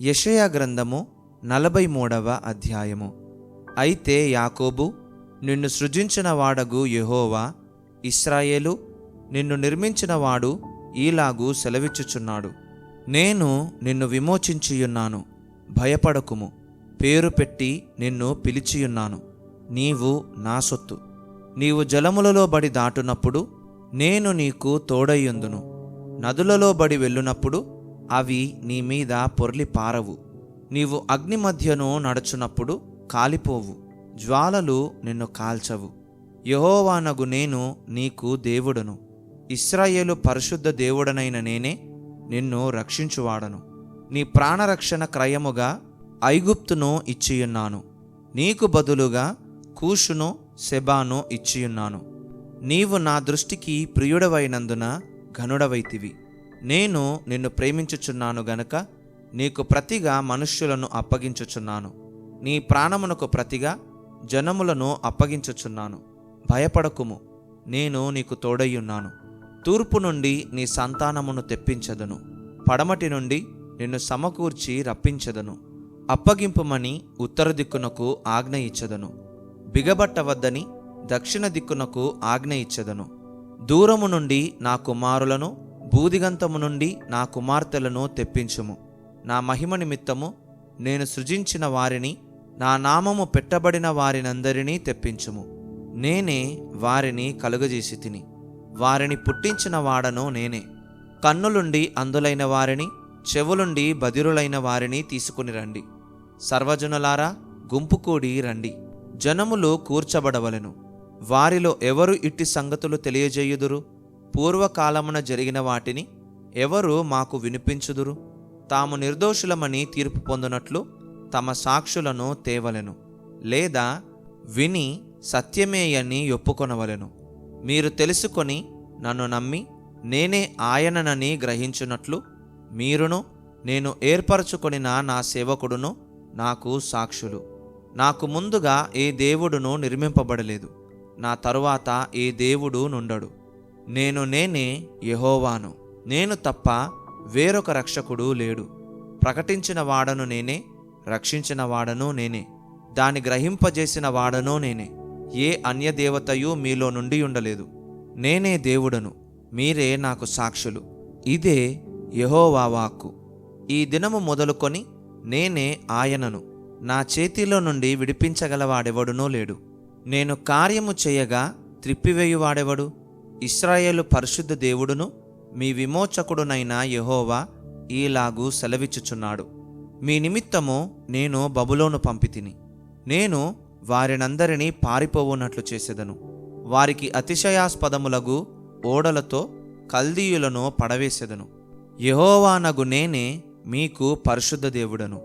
యషయా గ్రంథము నలభై మూడవ అధ్యాయము. అయితే యాకోబు నిన్ను సృజించిన వాడగు యెహోవా ఇస్రాయేలు నిన్ను నిర్మించినవాడు ఈలాగు సెలవిచ్చుచున్నాడు. నేను నిన్ను విమోచించియున్నాను భయపడకుము పేరు పెట్టి నిన్ను పిలిచియున్నాను నీవు నా సొత్తు. నీవు జలములలో బడి దాటునప్పుడు నేను నీకు తోడయ్యుందును నదులలో బడి వెళ్ళునప్పుడు అవి నీ మీద పొర్లి పారవు. నీవు అగ్ని మధ్యను నడుచునప్పుడు కాలిపోవు. జ్వాలలు నిన్ను కాల్చవు. యహోవానగు నేను నీకు దేవుడను. ఇస్రాయేలు పరిశుద్ధ దేవుడనైన నేనే నిన్ను రక్షించువాడను. నీ ప్రాణరక్షణ క్రయముగా ఐగుప్తును ఇచ్చియున్నాను. నీకు బదులుగా కూషును సెబాను ఇచ్చియున్నాను. నీవు నా దృష్టికి ప్రియుడవైనందున ఘనుడవైతివి. నేను నిన్ను ప్రేమించుచున్నాను గనుక నీకు ప్రతిగా మనుష్యులను అప్పగించుచున్నాను. నీ ప్రాణమునకు ప్రతిగా జనములను అప్పగించుచున్నాను. భయపడకుము నేను నీకు తోడయ్యున్నాను. తూర్పు నుండి నీ సంతానమును తెప్పించదను. పడమటి నుండి నిన్ను సమకూర్చి రప్పించదను. అప్పగింపుమని ఉత్తర దిక్కునకు ఆజ్ఞ ఇచ్చదను. బిగబట్టవద్దని దక్షిణ దిక్కునకు ఆజ్ఞ ఇచ్చదను. దూరము నుండి నా కుమారులను బూదిగంతము నుండి నా కుమార్తెలను తెప్పించుము. నా మహిమ నిమిత్తము నేను సృజించిన వారిని నా నామము పెట్టబడిన వారినందరినీ తెప్పించుము. నేనే వారిని కలుగజేసి తిని వారిని పుట్టించిన వాడను నేనే. కన్నులుండి అందులైన వారిని చెవులుండి బదిరులైన వారిని తీసుకుని రండి. సర్వజనులారా గుంపుకూడి రండి. జనములు కూర్చబడవలెను. వారిలో ఎవరు ఇట్టి సంగతులు తెలియజేయుదురు? పూర్వకాలమున జరిగిన వాటిని ఎవరు మాకు వినిపించుదురు? తాము నిర్దోషులమని తీర్పు పొందునట్లు తమ సాక్షులను తేవలెను లేదా విని సత్యమేయని ఒప్పుకొనవలెను. మీరు తెలుసుకొని నన్ను నమ్మి నేనే ఆయననని గ్రహించున్నట్లు మీరును నేను ఏర్పరచుకొనిన నా సేవకుడును నాకు సాక్షులు. నాకు ముందుగా ఏ దేవుడును నిర్మింపబడలేదు. నా తరువాత ఏ దేవుడు నుండడు. నేను నేనే యెహోవాను. నేను తప్ప వేరొక రక్షకుడు లేడు. ప్రకటించిన వాడను నేనే రక్షించిన వాడను నేనే. దాని గ్రహింపజేసిన వాడను నేనే. ఏ అన్యదేవతయు మీలో నుండి ఉండలేదు. నేనే దేవుడను. మీరే నాకు సాక్షులు. ఇదే యహోవా వాక్కు. ఈ దినము మొదలుకొని నేనే ఆయనను. నా చేతిలో నుండి విడిపించగలవాడెవడునో లేడు. నేను కార్యము చేయగా త్రిప్పివేయువాడెవడు? ఇస్రాయేలు పరిశుద్ధ దేవుడును మీ విమోచకుడునైన యహోవా ఈలాగు సెలవిచ్చుచున్నాడు. మీ నిమిత్తము నేను బబులోను పంపితిని. నేను వారినందరినీ పారిపోవునట్లు చేసేదను. వారికి అతిశయాస్పదములగు ఓడలతో కల్దీయులను పడవేసెదను. యహోవానగు నేనే మీకు పరిశుద్ధ దేవుడను.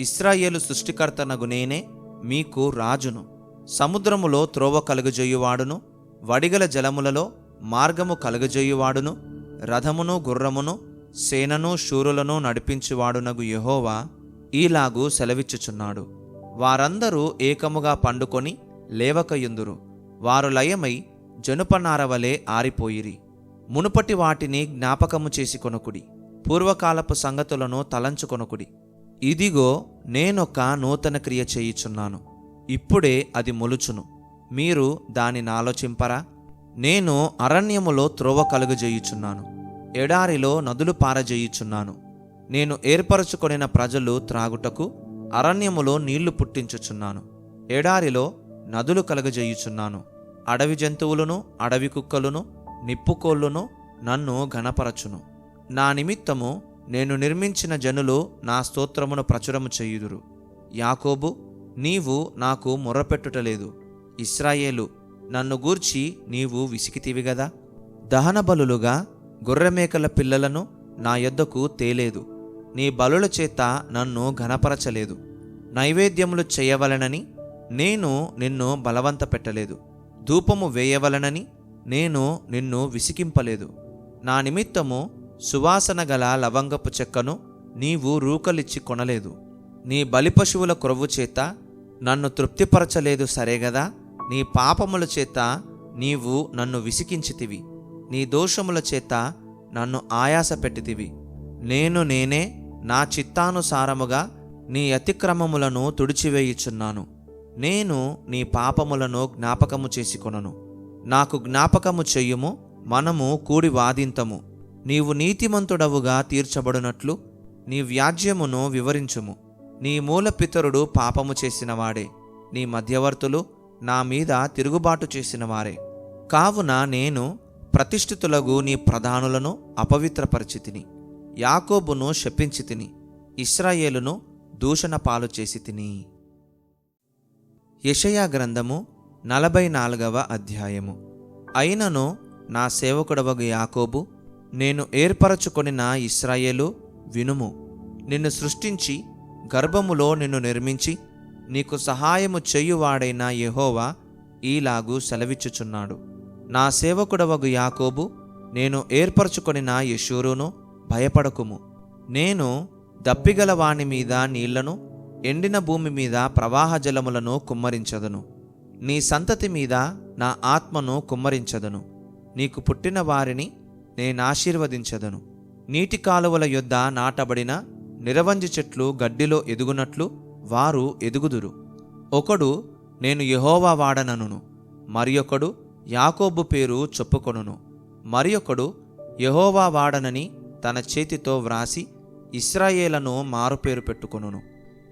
ఇస్రాయేలు సృష్టికర్తనగు నేనే మీకు రాజును. సముద్రములో త్రోవ కలుగజేయువాడును. వడిగల జలములలో మార్గము కలుగజేయువాడును రథమును గుర్రమును సేనను శూరులను నడిపించువాడునగు యెహోవా ఈలాగు సెలవిచ్చుచున్నాడు. వారందరూ ఏకముగా పండుకొని లేవకయుందురు. వారు లయమై జనుపనారవలే ఆరిపోయిరి. మునుపటి వాటిని జ్ఞాపకము చేసి కొనుకుడి. పూర్వకాలపు సంగతులను తలంచుకొనుకుడి ఇదిగో నేనొక నూతన క్రియ చేయుచున్నాను. ఇప్పుడే అది మొలుచును. మీరు దానిని ఆలోచింపరా? నేను అరణ్యములో త్రోవ కలుగజేయుచున్నాను ఎడారిలో నదులు పారజేయుచున్నాను. నేను ఏర్పరచుకొనిన ప్రజలు త్రాగుటకు అరణ్యములో నీళ్ళు పుట్టించుచున్నాను ఎడారిలో నదులు కలుగజేయుచున్నాను. అడవి జంతువులను అడవి కుక్కలను నిప్పుకోళ్ళును నన్ను ఘనపరచును. నా నిమిత్తము నేను నిర్మించిన జనులు నా స్తోత్రమును ప్రచురము చేయుదురు. యాకోబు నీవు నాకు మొర్రపెట్టుటలేదు ఇస్రాయేలు నన్ను గూర్చి నీవు విసికితివి గదా? దహన బలులుగా గొర్రెమేకల పిల్లలను నా యొద్దకు తేలేదు. నీ బలుల చేత నన్ను ఘనపరచలేదు. నైవేద్యములు చేయవలనని నేను నిన్ను బలవంత పెట్టలేదు ధూపము వేయవలనని నేను నిన్ను విసికింపలేదు నా నిమిత్తము సువాసన గల లవంగపు చెక్కను నీవు రూకలిచ్చి కొనలేదు. నీ బలిపశువుల క్రొవ్వు చేత నన్ను తృప్తిపరచలేదు సరేగదా నీ పాపముల చేత నీవు నన్ను విసికించితివి. నీ దోషముల చేత నన్ను ఆయాస పెట్టితివి. నేను నేనే నా చిత్తానుసారముగా నీ అతిక్రమములను తుడిచివేయుచున్నాను. నేను నీ పాపములను జ్ఞాపకము చేసుకొనను. నాకు జ్ఞాపకము చెయ్యుము మనము కూడి వాదింతము. నీవు నీతిమంతుడవుగా తీర్చబడినట్లు నీ వ్యాజ్యమును వివరించుము. నీ మూలపితరుడు పాపము చేసినవాడే. నీ మధ్యవర్తులు నా మీద తిరుగుబాటు చేసిన వారే. కావున నేను ప్రతిష్ఠితులగు నీ ప్రధానులను అపవిత్రపరిచితిని. యాకోబును శపించి తిని ఇస్రాయేలును దూషణ పాలు చేసి తిని యషయా గ్రంథము నలభై నాలుగవ అధ్యాయము. అయినను నా సేవకుడవగు యాకోబు నేను ఏర్పరచుకొనిన ఇస్రాయేలు వినుము. నిన్ను సృష్టించి గర్భములో నిన్ను నిర్మించి నీకు సహాయము చేయువాడైన యెహోవా ఈలాగు సెలవిచ్చుచున్నాడు. నా సేవకుడవగు యాకోబు నేను ఏర్పరచుకొనిన యశూరును భయపడకుము. నేను దప్పిగల వాని మీద నీళ్ళను ఎండిన భూమి మీద ప్రవాహ జలములను కుమ్మరించదను. నీ సంతతి మీద నా ఆత్మను కుమ్మరించదను. నీకు పుట్టిన వారిని నేనాశీర్వదించదను నీటి కాలువల యొద్ద నాటబడిన నిరవంజి చెట్లు గడ్డిలో ఎదుగునట్లు వారు ఎదుగుదురు. ఒకడు నేను యెహోవా వాడననును. ఒకడు యాకోబు పేరు చెప్పుకొనును. మరొకడు యహోవా వాడనని తన చేతితో వ్రాసి ఇస్రాయేలను మారుపేరు పెట్టుకొనును.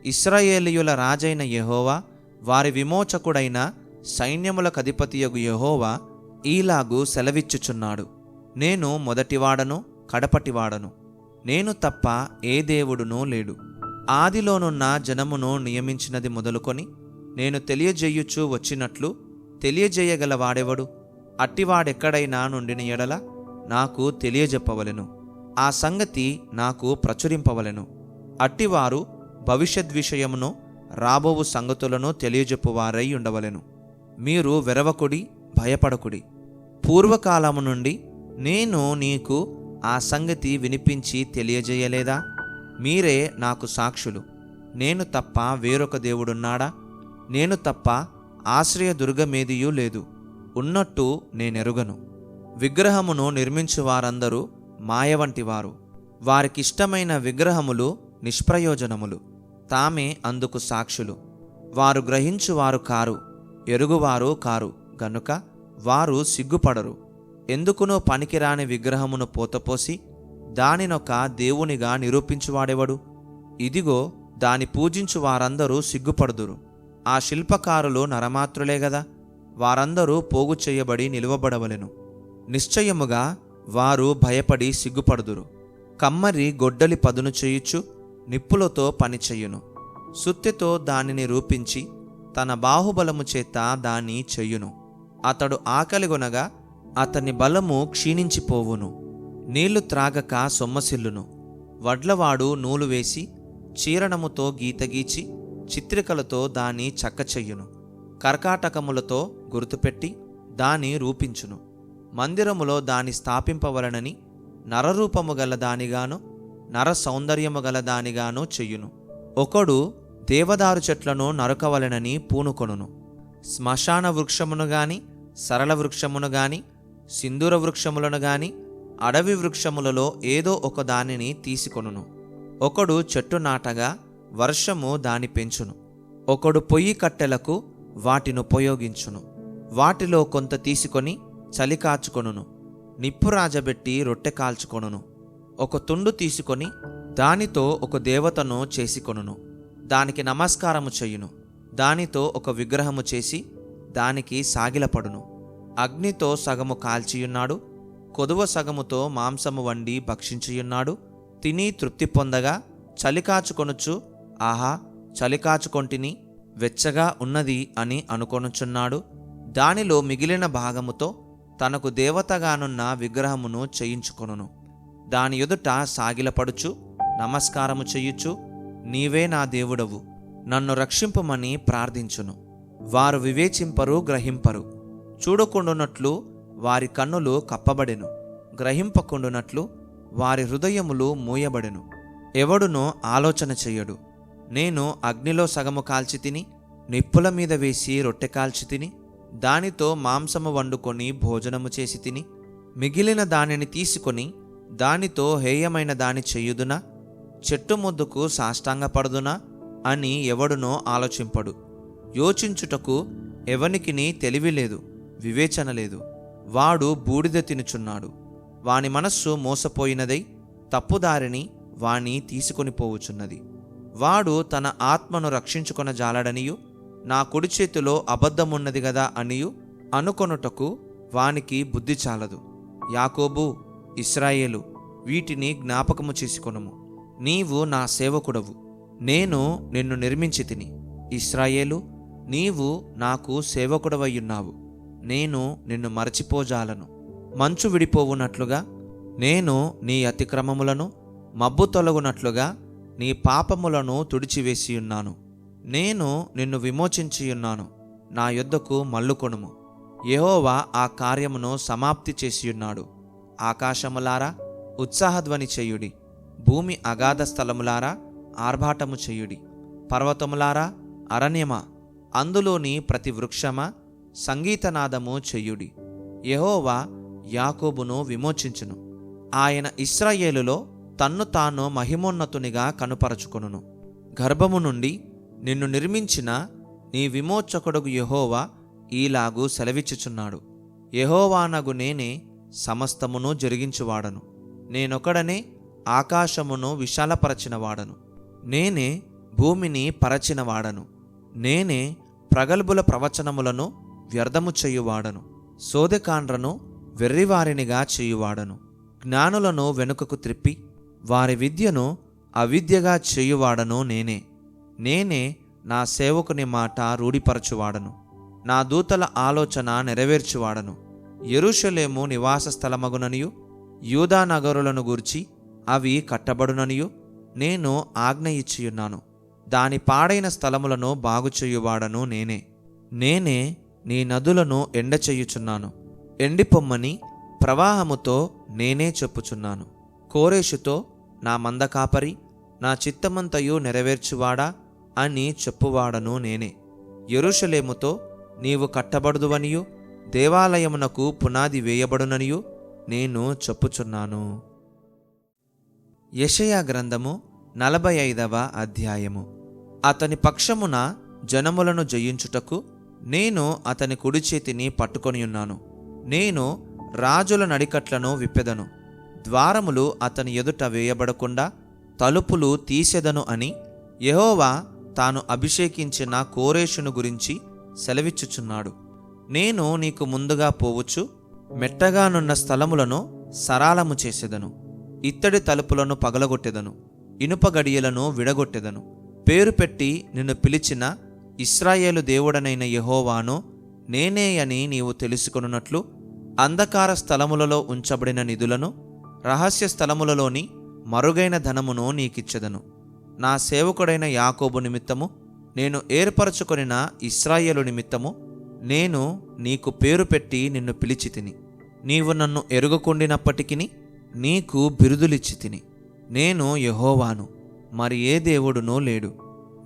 ఇస్రాయేలీయుల రాజైన యహోవా వారి విమోచకుడైన సైన్యములకు అధిపతియగు యెహోవా ఈలాగు సెలవిచ్చుచున్నాడు. నేను మొదటివాడను కడపటివాడను. నేను తప్ప ఏ దేవుడునూ లేడు. ఆదిలోనున్న జనమును నియమించినది మొదలుకొని నేను తెలియజేయుచూ వచ్చినట్లు తెలియజేయగల వాడెవడు? అట్టివాడెక్కడైనా నుండిన ఎడల నాకు తెలియజెప్పవలెను. ఆ సంగతి నాకు ప్రచురింపవలెను. అట్టివారు భవిష్యద్ విషయమును రాబోవు సంగతులను తెలియజెప్పువారై ఉండవలెను. మీరు వెరవకుడి భయపడకుడి. పూర్వకాలము నుండి నేను నీకు ఆ సంగతి వినిపించి తెలియజేయలేదా? మీరే నాకు సాక్షులు. నేను తప్ప వేరొక దేవుడున్నాడా? నేను తప్ప ఆశ్రయ దుర్గమేదియూ లేదు. ఉన్నట్టు నేనెరుగను. విగ్రహమును నిర్మించు వారందరూ మాయ వంటివారు వారికిష్టమైన విగ్రహములు నిష్ప్రయోజనములు. తామే అందుకు సాక్షులు. వారు గ్రహించువారు కారు ఎరుగువారు కారు. గనుక వారు సిగ్గుపడరు. ఎందుకునో పనికిరాని విగ్రహమును పోతపోసి దానినొక దేవునిగా నిరూపించువాడెవడు? ఇదిగో దాని పూజించు వారందరూ సిగ్గుపడుదురు. ఆ శిల్పకారులు నరమాత్రులే గదా. వారందరూ పోగు చేయబడి నిలువబడవలెను. నిశ్చయముగా వారు భయపడి సిగ్గుపడుదురు. కమ్మరి గొడ్డలి పదును చేయుచు నిప్పులతో పని చెయ్యును సుత్తెతో దానిని రూపించి తన బాహుబలము చేత దాన్ని చెయ్యును అతడు ఆకలిగొనగా అతని బలము క్షీణించిపోవును. నీళ్ళు త్రాగక సొమ్మసిల్లును. వడ్లవాడు నూలు వేసి చీరణముతో గీతగీచి చిత్రికలతో దాని చక్కచెయ్యును. కర్కాటకములతో గుర్తుపెట్టి దాని రూపించును. మందిరములో దాని స్థాపింపవలనని నరరూపము గల దానిగాను నర సౌందర్యము గల దానిగాను చెయ్యును. ఒకడు దేవదారు చెట్లను నరకవలెనని పూనుకొనును. శ్మశాన వృక్షమును గాని సరళ వృక్షమును గాని సింధూర వృక్షములను గాని అడవి వృక్షములలో ఏదో ఒక దానిని తీసుకొనును. ఒకడు చెట్టు నాటగా వర్షము దాని పెంచును. ఒకడు పొయ్యి కట్టెలకు వాటినుపయోగించును వాటిలో కొంత తీసుకొని చలి కాచుకొనును. నిప్పు రాజబెట్టి రొట్టె కాల్చుకొనును. ఒక తుండు తీసుకొని దానితో ఒక దేవతను చేసికొనును. దానికి నమస్కారము చెయ్యును దానితో ఒక విగ్రహము చేసి దానికి సాగిలపడును. అగ్నితో సగము కాల్చియున్నాడు. కొదువ సగముతో మాంసము వండి భక్షించియున్నాడు. తిని తృప్తి పొందగా చలికాచుకొనుచు ఆహా చలికాచుకొంటిని వెచ్చగా ఉన్నది అని అనుకొనుచున్నాడు. దానిలో మిగిలిన భాగముతో తనకు దేవతగానున్న విగ్రహమును చేయించుకొనును. దాని ఎదుట సాగిలపడుచు నమస్కారము చెయ్యుచు నీవే నా దేవుడవు. నన్ను రక్షింపమని ప్రార్థించును. వారు వివేచింపరు గ్రహింపరు. చూడకుండునట్లు వారి కన్నులు కప్పబడెను. గ్రహింపకుండునట్లు వారి హృదయములు మూయబడెను. ఎవడునో ఆలోచన చెయ్యడు. నేను అగ్నిలో సగము కాల్చి తిని నిప్పుల మీద వేసి రొట్టె కాల్చి తిని దానితో మాంసము వండుకొని భోజనము చేసి తిని మిగిలిన దానిని తీసుకొని దానితో హేయమైన దాని చెయ్యుదునా చెట్టు ముద్దుకు సాష్టాంగపడుదునా? అని ఎవడునో ఆలోచింపడు. యోచించుటకు ఎవనికిని తెలివి లేదు వివేచన లేదు. వాడు బూడిద తినుచున్నాడు. వాని మనస్సు మోసపోయినదై తప్పుదారిని వాణ్ణి తీసుకొని పోవుచున్నది. వాడు తన ఆత్మను రక్షించుకొన జాలడనియు నా కుడి చేతిలో అబద్ధమున్నది గదా అనియు అనుకొనుటకు వానికి బుద్ధి చాలదు. యాకోబు ఇస్రాయేలు వీటిని జ్ఞాపకము చేసుకొనుము. నీవు నా సేవకుడవు. నేను నిన్ను నిర్మించి తిని. ఇస్రాయేలు నీవు నాకు సేవకుడవయ్యున్నావు. నేను నిన్ను మరచిపోజాలను. మంచు విడిపోవునట్లుగా నేను నీ అతిక్రమములను మబ్బు తొలగునట్లుగా నీ పాపములను తుడిచివేసియున్నాను. నేను నిన్ను విమోచించియున్నాను నా యొద్దకు మల్లుకొనుము యహోవా ఆ కార్యమును సమాప్తి చేసియున్నాడు. ఆకాశములారా ఉత్సాహధ్వని చెయ్యుడి భూమి అగాధ స్థలములారా ఆర్భాటము చెయ్యుడి పర్వతములారా అరణ్యమా అందులోని ప్రతి వృక్షమా సంగీతనాదము చెయ్యుడి యెహోవా యాకోబును విమోచించును. ఆయన ఇస్రాయేలులో తన్ను తాను మహిమోన్నతునిగా కనుపరచుకొనును. గర్భము నుండి నిన్ను నిర్మించిన నీ విమోచకుడుగు యహోవా ఈలాగు సెలవిచ్చుచున్నాడు. యహోవానగు నేనే సమస్తమును జరిగించువాడను. నేనొకడనే ఆకాశమును విశాలపరచినవాడను. నేనే భూమిని పరచినవాడను. నేనే ప్రగల్భుల ప్రవచనములను వ్యర్థము చేయువాడను సోదెకాండ్రను వెర్రివారినిగా చేయువాడను జ్ఞానులను వెనుకకు త్రిప్పి వారి విద్యను అవిద్యగా చేయువాడను నేనే. నేనే నా సేవకుని మాట రూఢిపరచువాడను నా దూతల ఆలోచన నెరవేర్చువాడను. ఎరుషలేము నివాస స్థలమగుననియు యూదా నగరులను గూర్చి అవి కట్టబడుననియు నేను ఆజ్ఞ ఇచ్చియున్నాను. దాని పాడైన స్థలములను బాగుచేయువాడను నేనే. నేనే నీ నదులను ఎండచెయ్యుచున్నాను ఎండిపొమ్మని ప్రవాహముతో నేనే చెప్పుచున్నాను. కోరేషుతో నా మందకాపరి నా చిత్తమంతయు నెరవేర్చువాడా అని చెప్పువాడను నేనే. ఎరుషలేముతో నీవు కట్టబడుదువనియు దేవాలయమునకు పునాది వేయబడుననియు నేను చెప్పుచున్నాను. యషయా గ్రంథము నలభై ఐదవ అధ్యాయము. అతని పక్షమున జనములను జయించుటకు నేను అతని కుడి చేతిని పట్టుకొని ఉన్నాను. నేను రాజుల నడికట్లను విప్పెదను. ద్వారములు అతని ఎదుట వేయబడకుండా తలుపులు తీసెదను అని యహోవా తాను అభిషేకించిన కోరేషును గురించి సెలవిచ్చుచున్నాడు. నేను నీకు ముందుగా పోవచ్చు మెట్టగానున్న స్థలములను సరాలము చేసెదను. ఇత్తడి తలుపులను పగలగొట్టెదను. ఇనుప గడియలను విడగొట్టెదను. పేరు పెట్టి నిన్ను పిలిచిన ఇస్రాయేలు దేవుడనైన యహోవాను నేనే అని నీవు తెలుసుకొనున్నట్లు అంధకార స్థలములలో ఉంచబడిన నిధులను రహస్య స్థలములలోని మరుగైన ధనమును నీకిచ్చెదను. నా సేవకుడైన యాకోబు నిమిత్తము నేను ఏర్పరచుకొనిన ఇస్రాయేలు నిమిత్తము నేను నీకు పేరు పెట్టి నిన్ను పిలిచి తిని నీవు నన్ను ఎరుగకుండినప్పటికీ నీకు బిరుదులిచ్చి తిని నేను యహోవాను మరి ఏ దేవుడునూ లేడు.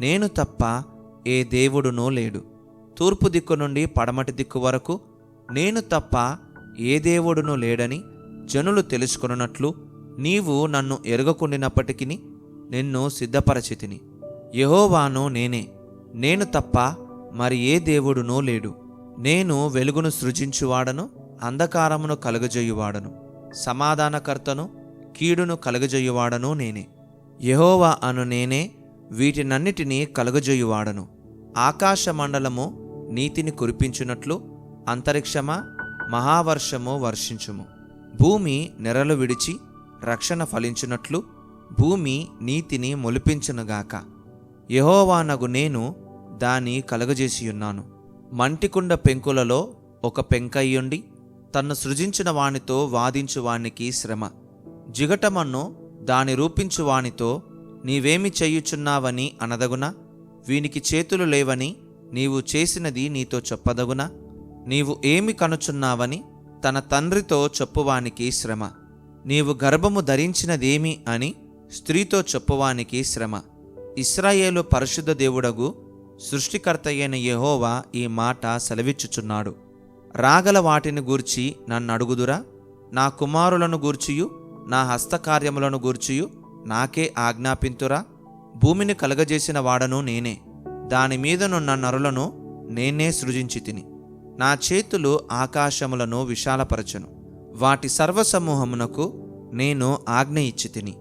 నేను తప్ప ఏ దేవుడునూ లేడు. తూర్పు దిక్కు నుండి పడమటి దిక్కు వరకు నేను తప్ప ఏ దేవుడును లేడని జనులు తెలుసుకున్నట్లు నీవు నన్ను ఎరగకుండినప్పటికీ నిన్ను సిద్ధపరచితిని. యహోవాను నేనే. నేను తప్ప మరి ఏ దేవుడునో లేడు. నేను వెలుగును సృజించువాడను అంధకారమును కలుగజేయువాడను సమాధానకర్తను కీడును కలుగజేయువాడను నేనే. యహోవా అను నేనే వీటినన్నిటినీ కలుగజేయువాడను. ఆకాశమండలము నీతిని కురిపించినట్లు అంతరిక్షమా మహావర్షము వర్షించుము. భూమి నెరలు విడిచి రక్షణ ఫలించునట్లు భూమి నీతిని మొలిపించునుగాక. యహోవానగు నేను దాని కలుగజేసియున్నాను. మంటికుండ పెంకులలో ఒక పెంకయ్యుండి తన్ను సృజించిన వానితో వాదించు వానికి శ్రమ. జిగటమన్ను దాని రూపించు వానితో నీవేమి చేయుచున్నావని అనదగునా? వీనికి చేతులు లేవని నీవు చేసినది నీతో చెప్పదగునా? నీవు ఏమి కనుచున్నావని తన తండ్రితో చెప్పువానికి శ్రమ. నీవు గర్భము ధరించినదేమి అని స్త్రీతో చెప్పువానికి శ్రమ. ఇస్రాయేలు పరిశుద్ధ దేవుడగు సృష్టికర్త అయిన యెహోవా ఈ మాట సెలవిచ్చుచున్నాడు. రాగల వాటిని గూర్చి నన్ను అడుగుదురా నా కుమారులను గూర్చియు నా హస్తకార్యములను గూర్చియు నాకే ఆజ్ఞాపింతురా? భూమిని కలగజేసిన వాడను నేనే. దాని మీదనున్న నరులను నేనే సృజించి తిని. నా చేతులు ఆకాశములను విశాలపరచను. వాటి సర్వసమూహమునకు నేను ఆజ్ఞ ఇచ్చి తిని.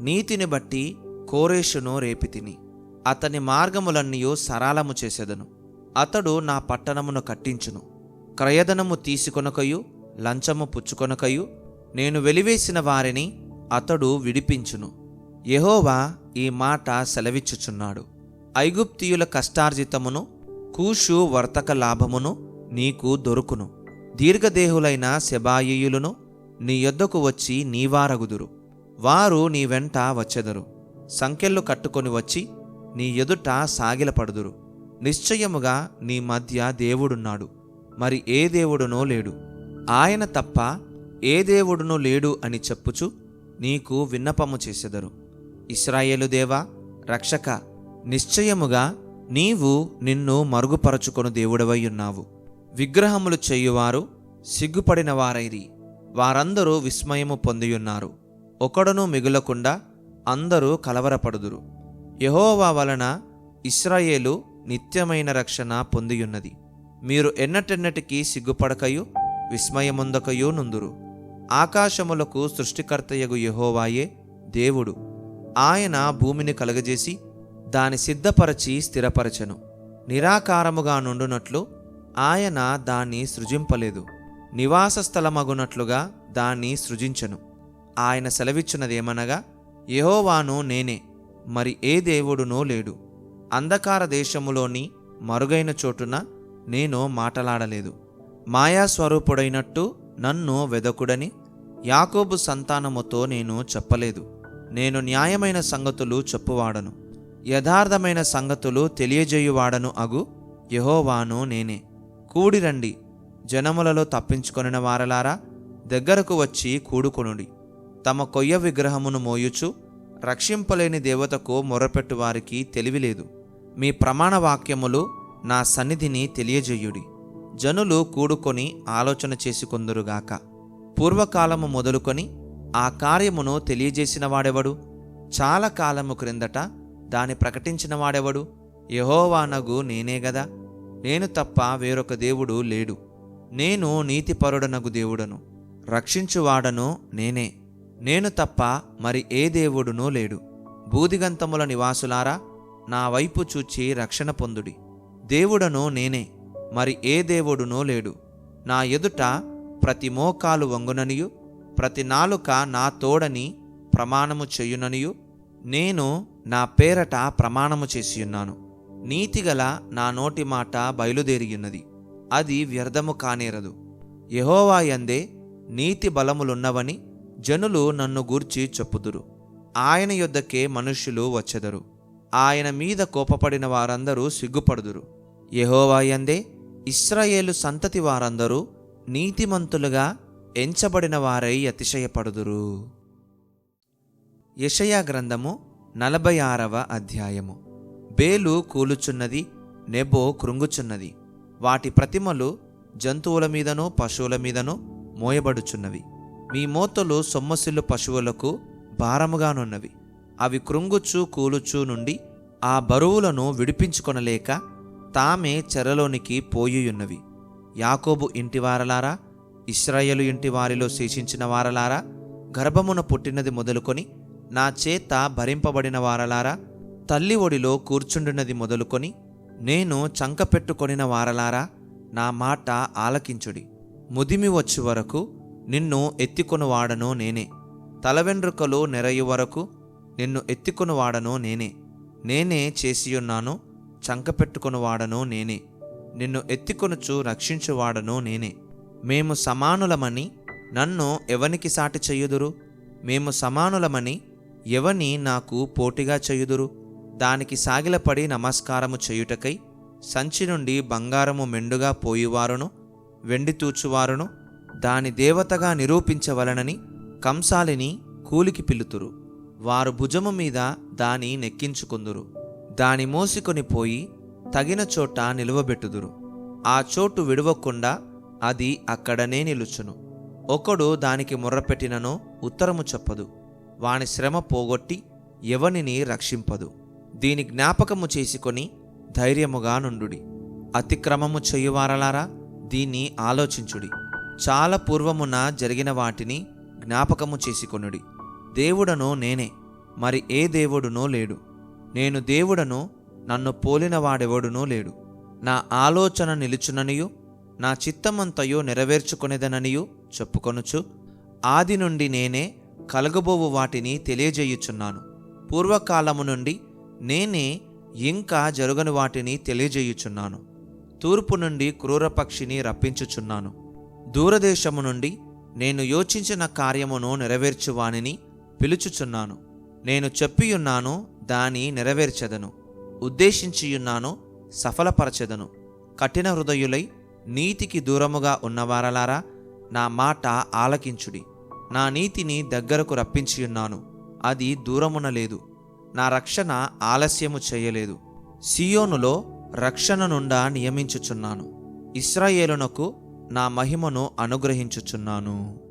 నీతిని బట్టి కోరేషును రేపి తిని. అతని మార్గములన్నయూ సరాలము చేసెదను. అతడు నా పట్టణమును కట్టించును. క్రయధనము తీసుకొనకయు లంచము పుచ్చుకొనకయు నేను వెలివేసిన వారిని అతడు విడిపించును. యహోవా ఈ మాట సెలవిచ్చుచున్నాడు. ఐగుప్తియుల కష్టార్జితమును కూషు వర్తక లాభమును నీకు దొరుకును. దీర్ఘదేహులైన శబాయియులను నీ యొద్దకు వచ్చి నీవారగుదురు. వారు నీ వెంట వచ్చెదరు. సంకెళ్ళు కట్టుకొని వచ్చి నీ ఎదుట సాగిలపడుదురు. నిశ్చయముగా నీ మధ్య దేవుడున్నాడు. మరి ఏ దేవుడునో లేడు. ఆయన తప్ప ఏ దేవుడునో లేడు అని చెప్పుచు నీకు విన్నపము చేసెదరు. ఇస్రాయేలు దేవా రక్షక నిశ్చయముగా నీవు నిన్ను మరుగుపరచుకొను దేవుడవై ఉన్నావు. విగ్రహములు చేయువారు సిగ్గుపడిన వారైరి. వారందరూ విస్మయము పొందియున్నారు. ఒకడును మిగులకుండా అందరూ కలవరపడుదురు. యహోవా వలన ఇస్రాయేలు నిత్యమైన రక్షణ పొందియున్నది. మీరు ఎన్నటెన్నటికీ సిగ్గుపడకయు విస్మయముందకయు నుందురు. ఆకాశములకు సృష్టికర్తయగు యహోవాయే దేవుడు. ఆయన భూమిని కలగజేసి దాని సిద్ధపరచి స్థిరపరచెను. నిరాకారముగా నుండునట్లు ఆయన దాన్ని సృజింపలేదు. నివాస స్థలమగునట్లుగా దాన్ని సృజించెను. ఆయన సెలవిచ్చినదేమనగా యహోవాను నేనే మరి ఏ దేవుడునో లేడు. అంధకార దేశములోని మరుగైన చోటున నేను మాటలాడలేదు. మాయాస్వరూపుడైనట్టు నన్ను వెదకుడని యాకోబు సంతానముతో నేను చెప్పలేదు. నేను న్యాయమైన సంగతులు చెప్పువాడను. యథార్థమైన సంగతులు తెలియజేయువాడను అగు యహోవాను నేనే. కూడిరండి జనములలో తప్పించుకొనిన వారలారా దగ్గరకు వచ్చి కూడుకొనుడి. తమ కొయ్య విగ్రహమును మోయుచు రక్షింపలేని దేవతకు మొరపెట్టు వారికి తెలివిలేదు. మీ ప్రమాణ వాక్యములు నా సన్నిధిని తెలియజేయుడి. జనులు కూడుకొని ఆలోచన చేసుకుందురుగాక పూర్వకాలము మొదలుకొని ఆ కార్యమును తెలియజేసిన వాడెవడు? చాలా కాలము క్రిందట దాని ప్రకటించిన వాడెవడు? యహోవానగు నేనే గదా. నేను తప్ప వేరొక దేవుడు లేడు. నేను నీతిపరుడనగు దేవుడను. రక్షించువాడను నేనే. నేను తప్ప మరి ఏ దేవుడునూ లేడు. బూదిగంతముల నివాసులారా నా వైపు చూచి రక్షణ పొందుడి. దేవుడను నేనే. మరి ఏ దేవుడునూ లేడు. నా ఎదుట ప్రతి మోకాలు వంగుననియు ప్రతి నాలుక నా తోడని ప్రమాణము చెయ్యుననియు నేను నా పేరట ప్రమాణము చేసియున్నాను. నీతిగల నా నోటి మాట బయలుదేరియున్నది. అది వ్యర్థము కానేరదు. యహోవాయందే నీతి బలములున్నవని జనులు నన్ను గూర్చి చెప్పుదురు. ఆయన యొద్దకే మనుష్యులు వచ్చెదరు. ఆయన మీద కోపపడిన వారందరూ సిగ్గుపడుదురు. యహోవాయందే ఇస్రాయేలు సంతతి వారందరూ నీతిమంతులుగా ఎంచబడిన వారై అతిశయపడుదురు. యషయా గ్రంథము నలభై ఆరవ అధ్యాయము. బేలు కూలుచున్నది నెబో కృంగుచున్నది. వాటి ప్రతిమలు జంతువుల మీదను పశువుల మీదను మోయబడుచున్నవి. మీ మోతలు సొమ్మసిల్లు పశువులకు భారముగానున్నవి. అవి కృంగుచు కూలుచు నుండి ఆ బరువులను విడిపించుకొనలేక తామే చెరలోనికి పోయియున్నవి. యాకోబు ఇంటివారలారా ఇస్రాయేలు ఇంటి వారిలో శేషించిన వారలారా గర్భమున పుట్టినది మొదలుకొని నా చేత భరింపబడిన వారలారా తల్లి ఒడిలో కూర్చుండినది మొదలుకొని నేను చంక పెట్టుకొనిన వారలారా నా మాట ఆలకించుడి. ముదిమి వచ్చు వరకు నిన్ను ఎత్తికొనువాడను నేనే. తలవెండ్రుకలు నెరయు వరకు నిన్ను ఎత్తికొనువాడను నేనే. నేనే చేసియున్నాను చంక వాడను నేనే. నిన్ను ఎత్తికొనుచు రక్షించువాడను నేనే. మేము సమానులమని నన్ను ఎవనికి సాటి చెయ్యుదురు మేము సమానులమని ఎవని నాకు పోటీగా చెయ్యుదురు దానికి సాగిలపడి నమస్కారము చేయుటకై సంచి నుండి బంగారము మెండుగా పోయివారును వెండి తూచువారును దాని దేవతగా నిరూపించవలనని కంసాలిని కూలికి పిలుతురు. వారు భుజము మీద దాని నెక్కించుకుందురు. దాని మోసుకొని పోయి తగిన చోట నిలువబెట్టుదురు. ఆ చోటు విడవకుండా అది అక్కడనే నిలుచును. ఒకడు దానికి ముర్రపెట్టినను ఉత్తరము చెప్పదు. వాని శ్రమ పోగొట్టి ఎవనిని రక్షింపదు. దీని జ్ఞాపకము చేసుకొని ధైర్యముగా నుండుడి. అతిక్రమము చేయువారలారా? దీన్ని ఆలోచించుడి. చాలా పూర్వమున జరిగిన వాటిని జ్ఞాపకము చేసుకొనుడి. దేవుడను నేనే మరి ఏ దేవుడునో లేడు. నేను దేవుడను నన్ను పోలిన వాడెవడునో లేడు. నా ఆలోచన నిలుచుననియు నా చిత్తమంతయో నెరవేర్చుకొనేదననియు చెప్పుకొనుచు ఆది నుండి నేనే కలగబోవు వాటిని తెలియజేయుచున్నాను. పూర్వకాలము నుండి నేనే ఇంకా జరుగని వాటిని తెలియజేయుచున్నాను. తూర్పు నుండి క్రూరపక్షిని రప్పించుచున్నాను. దూరదేశము నుండి నేను యోచించిన కార్యమును నెరవేర్చువానిని పిలుచుచున్నాను. నేను చెప్పియున్నాను దాని నెరవేర్చెదను. ఉద్దేశించియున్నాను సఫలపరచెదను. కఠిన హృదయులై నీతికి దూరముగా ఉన్నవారలారా నా మాట ఆలకించుడి. నా నీతిని దగ్గరకు రప్పించియున్నాను. అది దూరమున లేదు. నా రక్షణ ఆలస్యము చేయలేదు. సియోనులో రక్షణ నుండా నియమించుచున్నాను. ఇస్రాయేలునకు నా మహిమను అనుగ్రహించుచున్నాను.